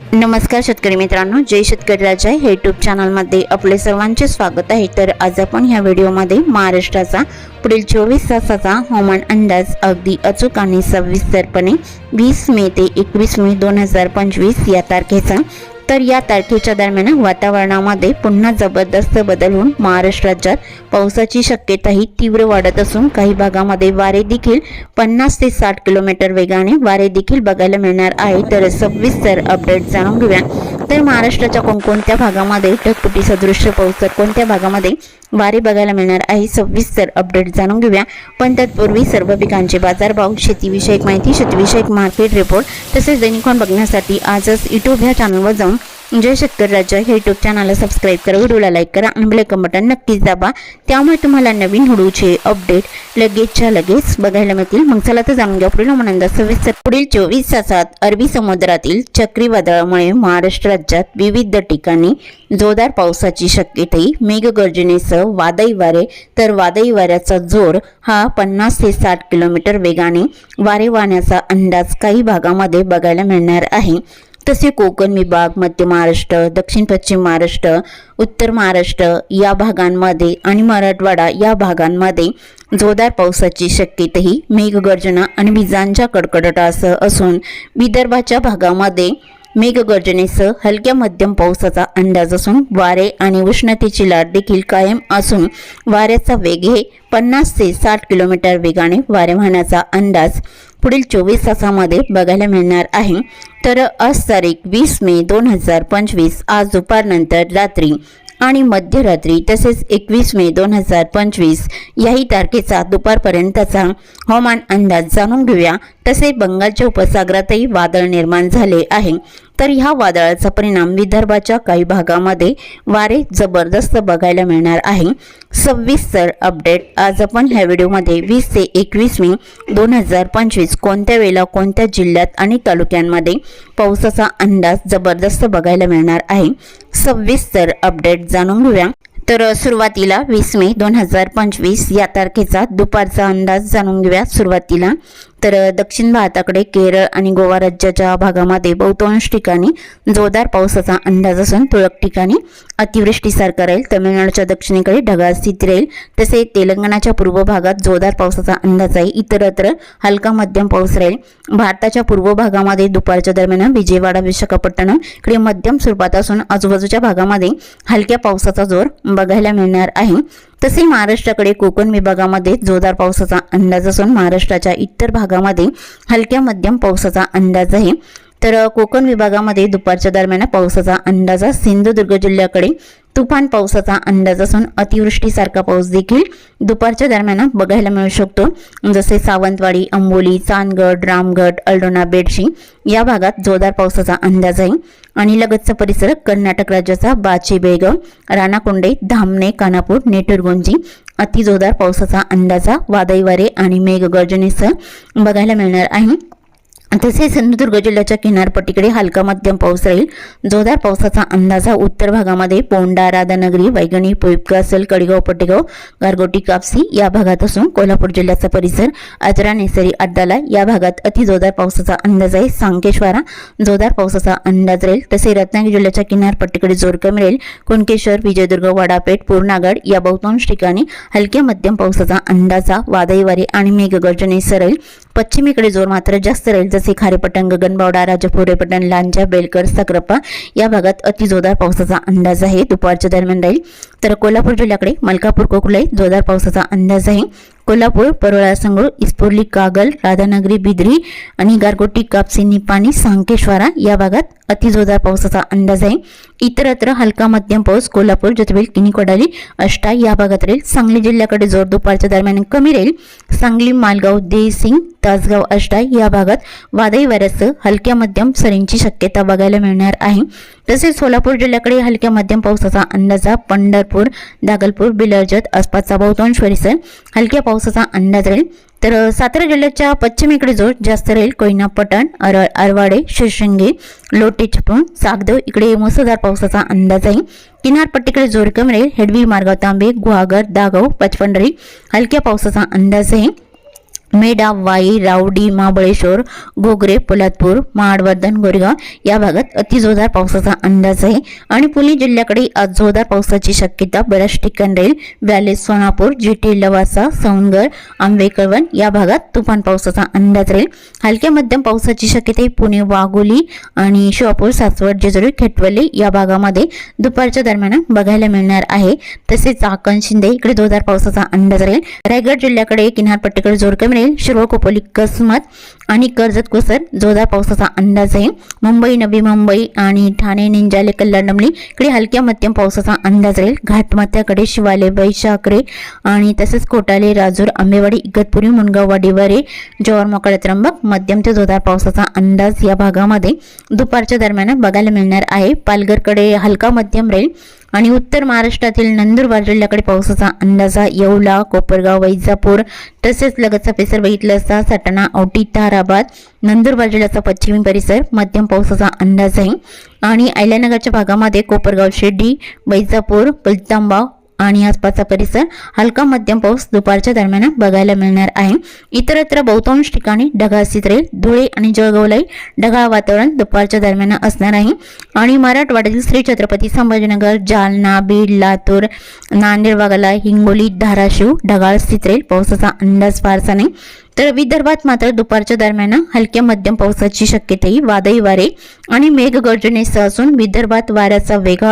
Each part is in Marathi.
नमस्कार शेतकरी मित्रांनो जय शेतकरी राजा हे यूट्यूब चॅनलमध्ये आपले सर्वांचे स्वागत आहे. तर आज आपण ह्या व्हिडिओमध्ये महाराष्ट्राचा पुढील चोवीस तासाचा हवामान अंदाज अगदी अचूक आणि सविस्तरपणे वीस मे ते एकवीस मे दोन हजार पंचवीस या तारखेचा तर या तारखेच्या दरम्यान वातावरणामध्ये पुन्हा जबरदस्त बदल होऊन महाराष्ट्र राज्यात पावसाची शक्यताही तीव्र वाढत असून काही भागामध्ये वारे देखील पन्नास ते साठ किलोमीटर वेगाने वारे देखील बघायला मिळणार आहे. तर सविस्तर अपडेट जाणून घेऊया. तर महाराष्ट्राच्या कोणकोणत्या भागामध्ये ढगपुटी सदृश्य पाऊस तर कोणत्या भागामध्ये वारे बघायला मिळणार आहे सविस्तर अपडेट जाणून घेऊया. पण तत्पूर्वी सर्व पिकांचे बाजारभाव शेतीविषयक माहिती शेतीविषयक मार्केट रिपोर्ट तसेच दैनिकॉन बघण्यासाठी आजच युट्यूब ह्या चॅनलवर जाऊन जय शेतकरी राजा. हे युट्यूब चॅनलला सबस्क्राईब करा व्हिडिओला लाईक करा आणि बेल बटन नक्कीच दाबा. त्यामुळे तुम्हाला नवीन व्हिडिओचे अपडेट लगेचच्या लगेच बघायला मिळतील. मग चला तर जाणून घ्या पुढील म्हणून सविस्तर. पुढील चोवीस तासात अरबी समुद्रातील चक्रीवादळामुळे महाराष्ट्र राज्यात विविध ठिकाणी जोरदार पावसाची शक्यताही मेघगर्जनेसह वादळी वारे तर वादळी वाऱ्याचा जोर हा पन्नास ते साठ किलोमीटर वेगाने वारे वाहण्याचा अंदाज काही भागामध्ये बघायला मिळणार आहे. तसे कोकण विभाग मध्य महाराष्ट्र दक्षिण पश्चिम महाराष्ट्र उत्तर महाराष्ट्र या भागांमध्ये आणि मराठवाडा या भागांमध्ये जोरदार पावसाची शक्यताही मेघगर्जना आणि विजांच्या कडकडाटासह असून विदर्भाच्या भागामध्ये मेघगर्जनेसह हलक्या मध्यम पावसाचा अंदाज असून वारे आणि उष्णतेची लाट देखील कायम असून वाऱ्याचा वेग हे पन्नास ते साठ किलोमीटर वेगाने वारे वाहण्याचा अंदाज पुढील चोवीस तासामध्ये बघायला मिळणार आहे. तर आज तारीख वीस मे दोन हजार पंचवीस आज दुपारनंतर रात्री आणि मध्यरात्री तसेच एकवीस मे दोन हजार पंचवीस याही तारखेचा दुपारपर्यंतचा हवामान अंदाज जाणून घेऊया. तसे बंगालच्या उपसागरातही वादळ निर्माण झाले आहे. तर ह्या वादळाचा परिणाम विदर्भाच्या काही भागामध्ये वारे जबरदस्त बघायला मिळणार आहे. सविस्तर अपडेट. आज आपण ह्या व्हिडिओमध्ये वीस ते एकवीस मे दोन हजार पंचवीस कोणत्या वेळेला कोणत्या जिल्ह्यात आणि तालुक्यांमध्ये पावसाचा अंदाज जबरदस्त बघायला मिळणार आहे? सविस्तर अपडेट जाणून घेऊया. तर सुरुवातीला वीस मे दोन हजार पंचवीस या तारखेचा दुपारचा अंदाज जाणून घेऊया. सुरुवातीला तर दक्षिण भारताकडे केरळ आणि गोवा राज्याच्या भागामध्ये बहुतांश ठिकाणी जोरदार पावसाचा अंदाज असून तुरळक ठिकाणी अतिवृष्टीसारखा राहील. तमिळनाडूच्या दक्षिणेकडे ढगाळ स्थिती राहील. तसे तेलंगणाच्या पूर्व भागात जोरदार पावसाचा अंदाज आहे. इतरत्र हलका मध्यम पाऊस राहील. भारताच्या पूर्व भागामध्ये दुपारच्या दरम्यान विजयवाडा विशाखापट्टणम इकडे मध्यम स्वरूपात असून आजूबाजूच्या भागामध्ये हलक्या पावसाचा जोर बघायला मिळणार आहे. तसे महाराष्ट्राकडे कोकण विभागामध्ये जोरदार पावसाचा अंदाज असून महाराष्ट्राच्या इतर भागामध्ये हलक्या मध्यम पावसाचा अंदाज आहे. तर कोकण विभागामध्ये दुपारच्या दरम्यान पावसाचा अंदाज सिंधुदुर्ग जिल्ह्याकडे तुफान पावसाचा अंदाज असून अतिवृष्टीसारखा पाऊस देखील दुपारच्या दरम्यान बघायला मिळू शकतो. जसे सावंतवाडी अंबोली चांदगड रामगड अल्डोना बेडशी या भागात जोरदार पावसाचा अंदाज आहे. आणि लगतचा परिसर कर्नाटक राज्याचा बाची बेळगाव राणाकोंडे धामणे कानापूर नेटुरगुंजी अति जोरदार पावसाचा अंदाजा वादळी वारे आणि मेघगर्जनेसह बघायला मिळणार आहे. तसेच सिंधुदुर्ग जिल्ह्याच्या किनारपट्टीकडे हलका मध्यम पाऊस राहील. जोरदार पावसाचा अंदाज हा उत्तर भागामध्ये पोंडा राधानगरी वैगणी पुईपकासल कडेगाव पटेगाव गारगोटी कापसी या भागात असून कोल्हापूर जिल्ह्याचा परिसर अजरा नेसरी अड्डाला या भागात अति जोरदार पावसाचा अंदाज आहे. सांकेश्वारा जोरदार पावसाचा अंदाज राहील. तसे रत्नागिरी जिल्ह्याच्या किनारपट्टीकडे जोर कमी राहील. कुणकेश्वर विजयदुर्ग वाडापेठ पूर्णागड या बहुतांश ठिकाणी हलक्या मध्यम पावसाचा अंदाजा वादळी वारे आणि मेघगर्जनेसह राहील. पश्चिमेकडे जोर मात्र जास्त राहील. जसे खारेपटण गगनबावडा राजापूर लांजा बेलकर सकरप्पा या भागात अतिजोरदार पावसाचा अंदाज आहे. दुपारच्या दरम्यान राहील तर कोल्हापूर जिल्ह्याकडे मलकापूर कोकुलाई जोरदार पावसाचा अंदाज आहे. कोल्हापूर परोळा संगूळ इस्पोर्ली कागल राधानगरी बिद्री आणि गारगोटी कापसी निपाणी सांकेश्वरा या भागात अतिजोरदार पावसाचा अंदाज आहे. इतरत्र हलका मध्यम पाऊस कोल्हापूर ज्योतिबेल किनिकोडाली अष्टा या भागात राहील. सांगली जिल्ह्याकडे जोर दुपारच्या दरम्यान कमी राहील. सांगली मालगाव देसिंग तासगाव अष्टा या भागात वादळी वाऱ्यासह हलक्या मध्यम सरींची शक्यता बघायला मिळणार आहे. तसेच सोलापूर जिल्ह्याकडे हलक्या मध्यम पावसाचा अंदाज पंढरपूर दागलपूर बिलर्जत आसपासचा बहुतांश परिसर हलक्या पावसाचा अंदाज राहील. तर सातारा जिल्ह्याच्या पश्चिमेकडे जोर जास्त राहील कोयना पटण अरळ आरवाडे शिरशिंगे लोटे चिपळूण सागदेव इकडे मुसळधार पावसाचा अंदाज आहे किनारपट्टीकडे जोर कमी राहील हेडवी मार्गाव तांबे गुहागर दागव पचपंडरी हलक्या पावसाचा अंदाज आहे मेढा वाई रावडी महाबळेश्वर घोगरे पोलादपूर महाडवर्धन गोरेगाव या भागात अतिजोरदार पावसाचा अंदाज आहे. आणि पुणे जिल्ह्याकडे आज जोरदार पावसाची शक्यता बऱ्याच ठिकाणी राहील. व्याले सोनापूर जिटी लवासा सौंदगर आंबेकळवण या भागात तुफान पावसाचा अंदाज राहील. हलक्या मध्यम पावसाची शक्यता ही पुणे वाघोली आणि शिवापूर सासवड जेजुरी खेटवली या भागामध्ये दुपारच्या दरम्यान बघायला मिळणार आहे. तसेच चाकण शिंदे इकडे जोरदार पावसाचा अंदाज राहील. रायगड जिल्ह्याकडे किनारपट्टीकडे जोर कमी मिळेल शिरोळ कोपोली कसमत आणि कर्जत कोसर जोरदार पावसाचा अंदाज आहे. मुंबई नवी मुंबई आणि ठाणे निंजाले कल्याणमली इकडे हलक्या मध्यम पावसाचा अंदाज राहील. घाटमाथ्याकडे शिवाले वैशाकरे आणि तसेच कोटाले राजूर आंबेवाडी इगतपुरी मुनगाव वाडीवारे जवार मोकळे त्र्यंबक मध्यम ते जोरदार पावसाचा अंदाज या भागामध्ये दुपारच्या दरम्यान बघायला मिळणार आहे. पालघरकडे हलका मध्यम राहील. आणि उत्तर महाराष्ट्रातील नंदुरबार जिल्ह्याकडे पावसाचा अंदाज आहे. येवला कोपरगाव वैजापूर तसेच लगतचा परिसर बघितला असता सटाणा औटी ताराबाद नंदुरबार जिल्ह्याचा पश्चिमी परिसर मध्यम पावसाचा अंदाज आहे आणि अहिल्यानगरच्या भागामध्ये कोपरगाव शेड्डी वैजापूर कुलतांबा आणि आसपासचा परिसर हलका मध्यम पाऊस दुपारच्या दरम्यान बघायला मिळणार आहे. इतरत्र बहुतांश ठिकाणी ढगाळ राहील. धुळे आणि जळगावलाही ढगाळ वातावरण दुपारच्या दरम्यान असणार आहे. आणि मराठवाड्यातील श्री छत्रपती संभाजीनगर जालना बीड लातूर नांदेड वाघाला हिंगोली धाराशिव ढगाळ स्थित राहील. पावसाचा अंदाज फारसा नाही. तर विदर्भात मात्र दुपारच्या दरम्यान हलक्या मध्यम पावसाची शक्यताही वादळी वारे आणि मेघगर्जनेसह असून विदर्भात वाऱ्याचा वेग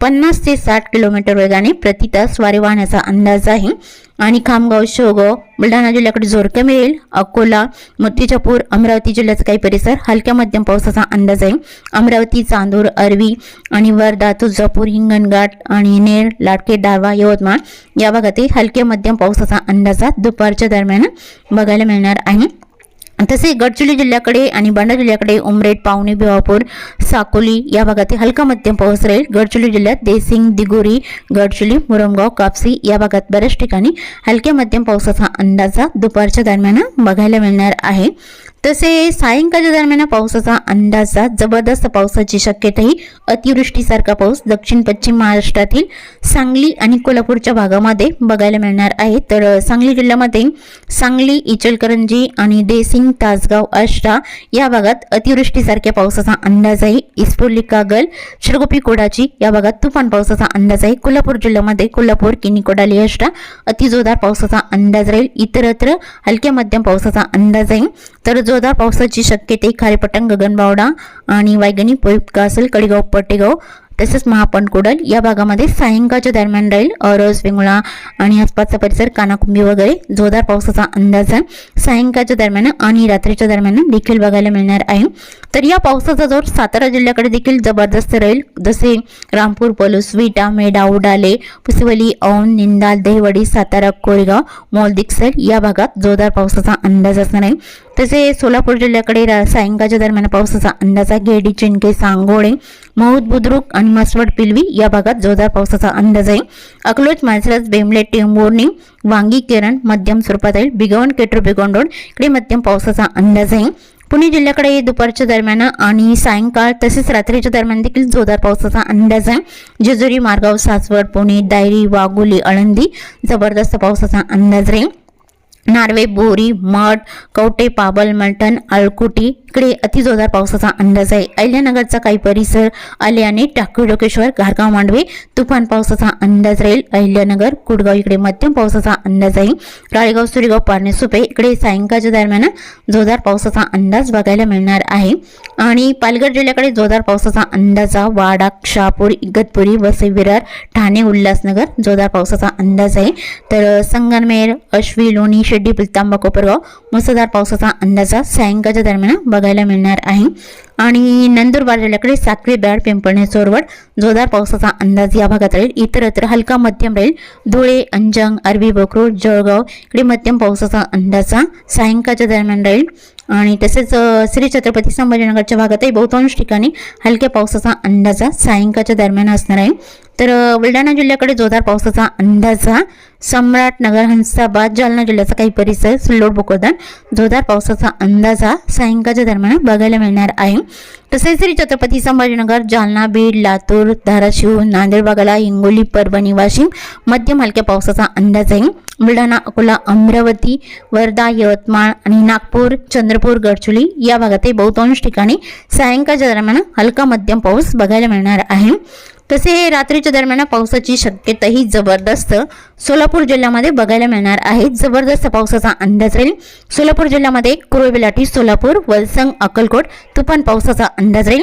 पन्नास ते साठ किलोमीटर वेगाने प्रति तास वारे वाहण्याचा अंदाज आहे. आणि खामगाव शेवगाव बुलढाणा जिल्ह्याकडे जोर मिळेल. अकोला मूर्तिजापूर अमरावती जिल्ह्याचा काही परिसर हलक्या मध्यम पावसाचा अंदाज आहे. अमरावती चांदूर अरवी आणि वर्धा तुळजापूर हिंगणघाट आणि नेर लाटके दारवा यवतमाळ या भागातही हलक्या मध्यम पावसाचा अंदाजा दुपारच्या दरम्यान बघायला मिळणार आहे. तसे गडचिरोली जिल्ह्याकडे आणि भंडारा जिल्ह्याकडे उमरेड पावणे भिवापूर साकोली या भागात हलका मध्यम पाऊस राहील. गडचिरोली जिल्ह्यात देसिंग दिगोरी गडचिरोली मुरमगाव कापसी या भागात बऱ्याच ठिकाणी हलक्या मध्यम पावसाचा अंदाजा दुपारच्या दरम्यान बघायला मिळणार आहे. तसे सायंकाळच्या दरम्यान पावसाचा अंदाजा जबरदस्त पावसाची शक्यताही अतिवृष्टीसारखा पाऊस दक्षिण पश्चिम महाराष्ट्रातील सांगली आणि कोल्हापूरच्या भागामध्ये बघायला मिळणार आहे. तर सांगली जिल्ह्यामध्ये सांगली इचलकरंजी आणि देसिंग तासगाव आष्टा या भागात अतिवृष्टीसारख्या पावसाचा अंदाज आहे इस्पोली कागल श्रगोपी कोडाची या भागात तुफान पावसाचा अंदाज आहे कोल्हापूर जिल्ह्यामध्ये कोल्हापूर किनी कोडाली आष्टा अतिजोरदार पावसाचा अंदाज राहील. इतरत्र हलक्या मध्यम पावसाचा अंदाज आहे तर जोरदार पावसाची शक्यता खारेपटण गगनबावडा आणि वायगणी पोईपका असेल कडेगाव पटेगाव तसेच महापणकोडल या भागामध्ये सायंकाळच्या दरम्यान राहील अरस वेंगुळा आणि आसपासचा परिसर कानाकुंबी वगैरे. जोरदार पावसाचा अंदाज आहे. सायंकाळच्या दरम्यान आणि रात्रीच्या दरम्यान देखील बघायला मिळणार आहे. तर या पावसाचा जोर सातारा जिल्ह्याकडे देखील जबरदस्त राहील. जसे रामपूर पलूस विटा मेढा उडाले पुसिवली औन निंदाल दहिवडी सातारा कोरेगाव मोलदिक्सर या भागात जोरदार पावसाचा अंदाज असणार आहे. तसे सोलापूर जिल्ह्याकडे रा- सायंकाळच्या दरम्यान पावसाचा अंदाज आहे. गेडी चिंके सांगोळे मौद बुद्रुक आणि मसवड पिलवी या भागात जोरदार पावसाचा अंदाज आहे. अकलोज माळसरस बेमले टेंबोर्णी वांगी केरण मध्यम स्वरूपात येईल बिगवण केटर बिगोंडोड इकडे मध्यम पावसाचा अंदाज आहे. पुणे जिल्ह्याकडे दुपारच्या दरम्यान आणि सायंकाळ तसेच रात्रीच्या दरम्यान देखील जोरदार पावसाचा अंदाज आहे. जेजुरी मार्गाव सासवड पुणे दायरी वाघोली आळंदी जबरदस्त पावसाचा अंदाज राहील नार्वे बोरी मठ कवटे पाबल मलटण अळकुटी इकडे अतिजोरदार पावसाचा अंदाज आहे. अहिल्यानगरचा काही परिसर आल्याने टाकळी डोकेश्वर घारगाव मांडवे तुफान पावसाचा अंदाज राहील. अहिल्यानगर कुडगाव इकडे मध्यम पावसाचा अंदाज आहे. राळेगाव सुरेगाव पारणे सुपे इकडे सायंकाळच्या दरम्यान जोरदार पावसाचा अंदाज बघायला मिळणार आहे. आणि पालघर जिल्ह्याकडे जोरदार पावसाचा अंदाजा वाडा शहापूर इगतपुरी वसई विरार ठाणे उल्हासनगर जोरदार पावसाचा अंदाज आहे. तर संगनमेर अश्वी लोणी शेड्डी पिलतांबा कोपरगाव मुसळधार पावसाचा अंदाजा सायंकाळच्या दरम्यान बघायला मिळणार आहे. आणि नंदुरबार जिल्ह्याकडे सातवी बॅड पिंपळणे चोरवड जोरदार पावसाचा अंदाज या भागात राहील. इतरत्र हलका मध्यम राहील. धुळे अंजंग अरबी बकरूड जळगाव इकडे मध्यम पावसाचा अंदाजा सायंकाळच्या दरम्यान राहील. आणि तसेच श्री छत्रपती संभाजीनगरच्या भागातही बहुतांश ठिकाणी हलक्या पावसाचा अंदाजा सायंकाळच्या दरम्यान असणार आहे. तर बुलढाणा जिल्ह्याकडे जोरदार पावसाचा अंदाजा सम्राट नगर हंसाबाद जालना जिल्ह्याचा काही परिसर सिल्लोड बोकोदन जोरदार पावसाचा अंदाज हा सायंकाळच्या दरम्यान बघायला मिळणार आहे. तसेच श्री छत्रपती संभाजीनगर जालना बीड लातूर धाराशिव नांदेड बागाला हिंगोली परभणी वाशिम मध्यम हलक्या पावसाचा अंदाज आहे. बुलढाणा अकोला अमरावती वर्धा यवतमाळ आणि नागपूर चंद्रपूर गडचुली या भागातही बहुतांश ठिकाणी सायंकाळच्या दरम्यान हलका मध्यम पाऊस बघायला मिळणार आहे. तसे हे रात्रीच्या दरम्यान पावसाची शक्यताही जबरदस्त. सोलापूर जिल्ह्यामध्ये बघायला मिळणार आहे. जबरदस्त पावसाचा अंदाज राहील. सोलापूर जिल्ह्यामध्ये कुरुबेलाटी सोलापूर वलसंग अक्कलकोट तुफान पावसाचा अंदाज राहील.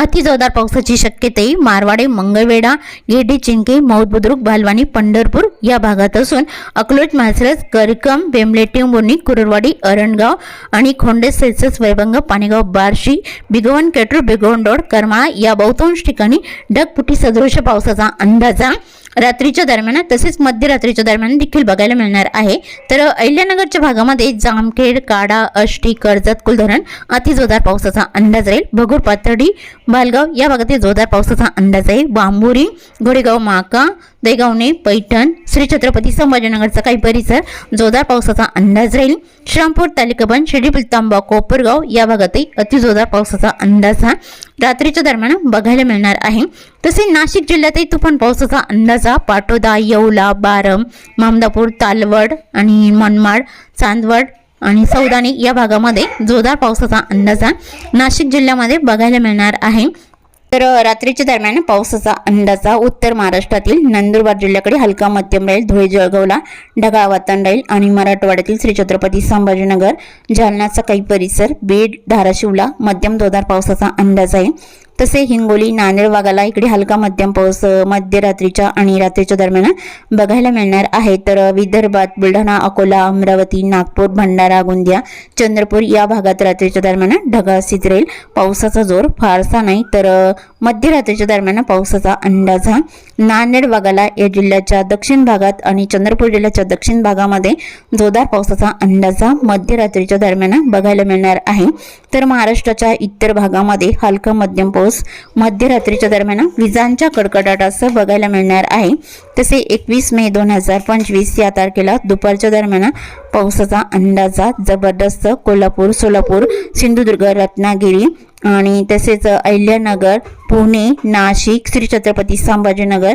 अति जोरदार पावसाची शक्यताही मारवाडे मंगळवेढा गेडी चिंके मौद बुद्रुक भालवानी पंढरपूर या भागात असून अकलोट मालसरस करकम बेंबले कुरुरवाडी अरणगाव आणि खोंडे सेल्सिअस वैभंग पाणेगाव बार्शी बिगवन केटूर रोड करमाळा या बहुतांश ठिकाणी ढगपुटी सदृश पावसाचा अंदाजा रात्रीच्या दरम्यान तसेच मध्यरात्रीच्या दरम्यान देखील बघायला मिळणार आहे. तर अहिल्यानगरच्या भागामध्ये जामखेड काडा अष्टी कर्जत कुलधरण अति जोरदार पावसाचा अंदाज राहील. भगूर पाथर्डी बालगाव या भागातील जोरदार पावसाचा अंदाज आहे बांबुरी घोडेगाव माका देगावणे पैठण श्री छत्रपती संभाजीनगरचा काही परिसर जोरदार पावसाचा अंदाज राहील. श्रामपूर तालिकाबंद शिडीपिल तांबा कोपरगाव या भागातही अतिजोरदार पावसाचा अंदाज हा रात्रीच्या दरम्यान बघायला मिळणार आहे. तसे नाशिक जिल्ह्यातही तुफान पावसाचा अंदाज हा पाटोदा येवला बारम मामदापूर तालवड आणि मनमाड चांदवड आणि सौदाणी या भागामध्ये जोरदार पावसाचा अंदाज हा नाशिक जिल्ह्यामध्ये बघायला मिळणार आहे. तर रात्रीच्या दरम्यान पावसाचा अंदाजा उत्तर महाराष्ट्रातील नंदुरबार जिल्ह्याकडे हलका मध्यम राहील धुळे जळगावला ढगाळ वातावरण राहील आणि मराठवाड्यातील श्री छत्रपती संभाजीनगर जालन्याचा काही परिसर बीड धाराशिवला मध्यम जोरदार पावसाचा अंदाज आहे. तसे हिंगोली नांदेड वाघाला इकडे हलका मध्यम पाऊस मध्यरात्रीच्या आणि रात्रीच्या दरम्यान बघायला मिळणार आहे. तर विदर्भात बुलढाणा अकोला अमरावती नागपूर भंडारा गोंदिया चंद्रपूर या भागात रात्रीच्या दरम्यान ढगाळ सिजरेल राहील. पावसाचा जोर फारसा नाही. तर मध्यरात्रीच्या दरम्यान पावसाचा अंदाज. हा नांदेड भागाला या जिल्ह्याच्या दक्षिण भागात आणि चंद्रपूर जिल्ह्याच्या दक्षिण भागामध्ये जोरदार पावसाचा अंदाजा मध्यरात्रीच्या दरम्यान बघायला मिळणार आहे. तर महाराष्ट्राच्या इतर भागामध्ये हलका मध्यम पाऊस मध्यरात्रीच्या दरम्यान विजांच्या कडकडाटासह बघायला मिळणार आहे. तसे एकवीस मे दोन हजार पंचवीस या तारखेला दुपारच्या दरम्यान पावसाचा अंदाजा जबरदस्त कोल्हापूर सोलापूर सिंधुदुर्ग रत्नागिरी आणि तसेच अहिल्यानगर पुणे नाशिक श्री छत्रपती संभाजीनगर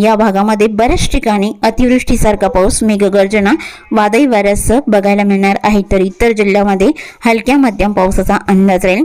या भागामध्ये बऱ्याच ठिकाणी अतिवृष्टीसारखा पाऊस मेघगर्जना वादळी वाऱ्यासह बघायला मिळणार आहे. तर इतर जिल्ह्यामध्ये हलक्या मध्यम पावसाचा अंदाज राहील.